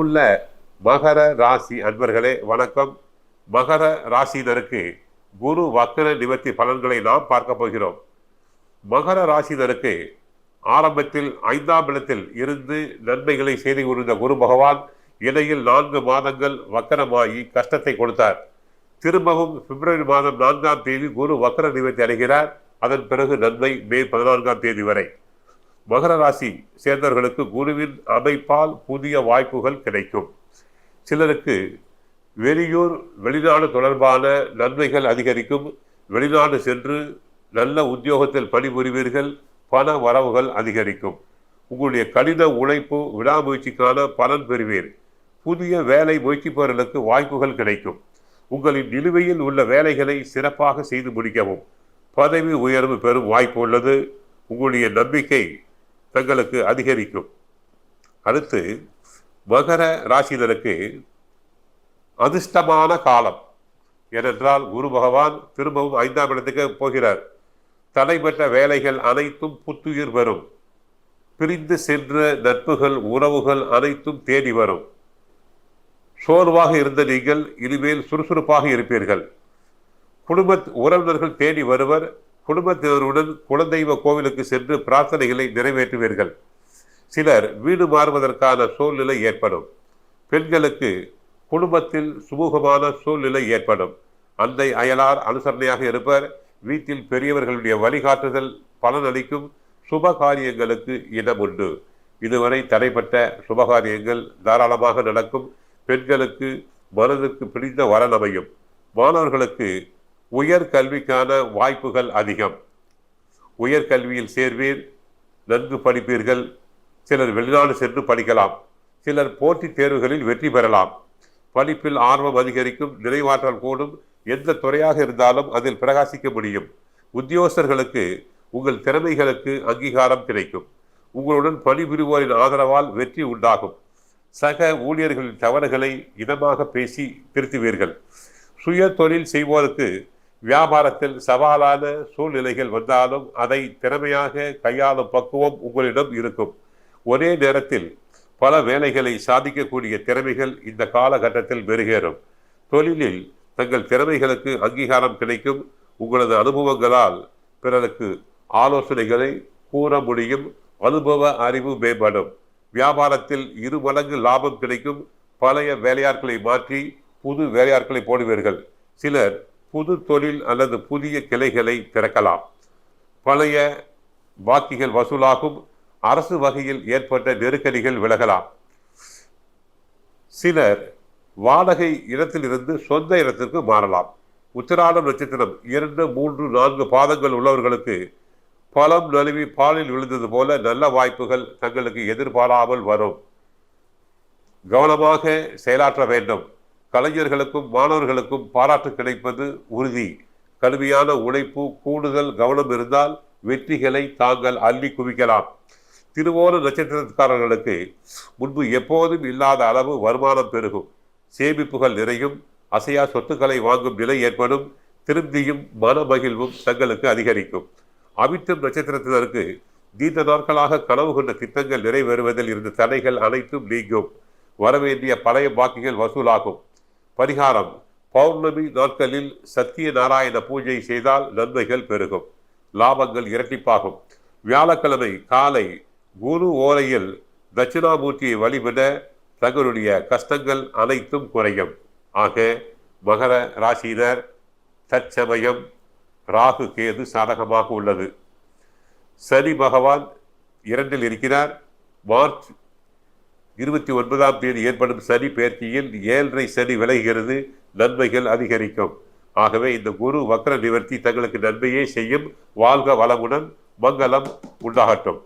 உள்ள மகர ராசி அன்பர்களே வணக்கம். மகர ராசினருக்கு குரு வக்கர நிவர்த்தி பலன்களை நாம் பார்க்க போகிறோம். மகர ராசினருக்கு ஆரம்பத்தில் ஐந்தாம் இடத்தில் இருந்து நன்மைகளை செய்து கொண்டிருந்த குரு பகவான் இடையில் நான்கு மாதங்கள் வக்கரமாகி கஷ்டத்தை கொடுத்தார். திரும்பவும் பிப்ரவரி மாதம் நான்காம் தேதி குரு வக்கர நிவர்த்தி அடைகிறார். அதன் பிறகு நன்மை மே பதினான்காம் தேதி வரை. மகர ராசி சேர்ந்தவர்களுக்கு குருவின் அமைப்பால் புதிய வாய்ப்புகள் கிடைக்கும். சிலருக்கு வெளியூர் வெளிநாடு தொடர்பான நன்மைகள் அதிகரிக்கும். வெளிநாடு சென்று நல்ல உத்தியோகத்தில் பணிபுரிவீர்கள். பண வரவுகள் அதிகரிக்கும். உங்களுடைய கடின உழைப்பு விடாமுயற்சிக்கான பலன் பெறுவீர். புதிய வேலை முயற்சிப்பவர்களுக்கு வாய்ப்புகள் கிடைக்கும். உங்களின் நிலுவையில் உள்ள வேலைகளை சிறப்பாக செய்து முடிக்கவும் பதவி உயர்வு பெறும் வாய்ப்பு உள்ளது. உங்களுடைய நம்பிக்கை தங்களுக்கு அதிகரிக்கும். அடுத்து மகர ராசினருக்கு அதிர்ஷ்டமான காலம். ஏனென்றால் குரு பகவான் திரும்பவும் ஐந்தாம் இடத்துக்கு போகிறார். தடைபெற்ற வேலைகள் அனைத்தும் புத்துயிர் வரும் பிரிந்து சென்ற நட்புகள் உறவுகள் அனைத்தும் தேடி வரும். சோர்வாக இருந்த நீங்கள் இனிமேல் சுறுசுறுப்பாக இருப்பீர்கள். குடும்ப உறவினர்கள் தேடி வருவர். குடும்பத்தினருடன் குலதெய்வ கோவிலுக்கு சென்று பிரார்த்தனைகளை நிறைவேற்றுவீர்கள். சிலர் வீடு மாறுவதற்கான சூழ்நிலை ஏற்படும். பெண்களுக்கு குடும்பத்தில் சுமூகமான சூழ்நிலை ஏற்படும். அந்தை அயலார் அனுசரணையாக இருப்பர். வீட்டில் பெரியவர்களுடைய வழிகாட்டுதல் பலனளிக்கும் சுப காரியங்களுக்கு இடம் உண்டு. இதுவரை தடைப்பட்ட சுபகாரியங்கள் தாராளமாக நடக்கும். பெண்களுக்கு மனதுக்கு பிடித்த வரன் அமையும். மாணவர்களுக்கு உயர்கல்விக்கான வாய்ப்புகள் அதிகம். உயர்கல்வியில் சேர்வீர் நன்கு படிப்பீர்கள். சிலர் வெளிநாடு சென்று படிக்கலாம். சிலர் போட்டித் தேர்வுகளில் வெற்றி பெறலாம். படிப்பில் ஆர்வம் அதிகரிக்கும் நினைவாற்றல் கூடும் எந்த துறையாக இருந்தாலும் அதில் பிரகாசிக்க முடியும். உத்தியோகஸ்தர்களுக்கு உங்கள் திறமைகளுக்கு அங்கீகாரம் கிடைக்கும். உங்களுடன் பணிபுரிவோரின் ஆதரவால் வெற்றி உண்டாகும். சக ஊழியர்களின் தவறுகளை இதமாக பேசி திருத்துவீர்கள். சுய தொழில் செய்வோருக்கு வியாபாரத்தில் சவாலான சூழ்நிலைகள் வந்தாலும் அதை திறமையாக கையாளும் பக்குவம் உங்களிடம் இருக்கும். ஒரே நேரத்தில் பல வேலைகளை சாதிக்கக்கூடிய திறமைகள் இந்த காலகட்டத்தில் மெருகேறும். தொழிலில் தங்கள் திறமைகளுக்கு அங்கீகாரம் கிடைக்கும். உங்களது அனுபவங்களால் பிறருக்கு ஆலோசனைகளை கூற முடியும். அனுபவ அறிவு மேம்படும். வியாபாரத்தில் இரு மடங்கு லாபம் கிடைக்கும். பழைய வேலையாட்களை மாற்றி புது வேலையாட்களை போடுவீர்கள். சிலர் புது தொழில் அல்லது புதிய கிளைகளை திறக்கலாம். பழைய பாக்கிகள் வசூலாகும். அரசு வகையில் ஏற்பட்ட நெருக்கடிகள் விலகலாம். சிலர் வாடகை இடத்திலிருந்து சொந்த இடத்திற்கு மாறலாம். உத்திராடம் நட்சத்திரம் இரண்டு மூன்று நான்கு பாதங்கள் உள்ளவர்களுக்கு பழம் நழுவி பாலில் விழுந்தது போல நல்ல வாய்ப்புகள் தங்களுக்கு எதிர்பாராமல் வரும். கவனமாக செயலாற்ற வேண்டும். கலைஞர்களுக்கும் மாணவர்களுக்கும் பாராட்டு கிடைப்பது உறுதி. கடுமையான உழைப்பு கூடுதல் கவனம் இருந்தால் வெற்றிகளை தாங்கள் அள்ளி குவிக்கலாம். திருவோண நட்சத்திரக்காரர்களுக்கு முன்பு எப்போதும் இல்லாத அளவு வருமானம் பெருகும். சேமிப்புகள் நிறையும் அசையா சொத்துக்களை வாங்கும் நிலை ஏற்படும் திருப்தியும் மன மகிழ்வும் தங்களுக்கு அதிகரிக்கும். அவிட்டம் நட்சத்திரத்தினருக்கு நீண்ட நாட்களாக கனவு கொண்ட திட்டங்கள் நிறைவேறுவதில் இருந்த தடைகள் அனைத்தும் நீங்கும். வரவேண்டிய பழைய பாக்கிகள் வசூலாகும். பரிகாரம். பௌர்ணமி நாட்களில் சத்திய நாராயண பூஜை செய்தால் நன்மைகள் பெருகும். லாபங்கள் இரட்டிப்பாகும். வியாழக்கிழமை காலை குரு ஓலையில் தட்சிணாமூர்த்தியை வழிபட தங்களுடைய கஷ்டங்கள் அனைத்தும் குறையும். ஆக மகர ராசியினர் தற்சமயம் ராகு கேது சாதகமாக உள்ளது. சனி பகவான் இரண்டில் இருக்கிறார். மார்ச் இருபத்தி ஒன்பதாம் தேதி ஏற்படும் சனி பெயர்ச்சியில் ஏழரை சனி விலகுகிறது நன்மைகள் அதிகரிக்கும். ஆகவே இந்த குரு வக்ர நிவர்த்தி தங்களுக்கு நன்மையே செய்யும். வாழ்க வளமுடன் மங்களம் உண்டாகட்டும்.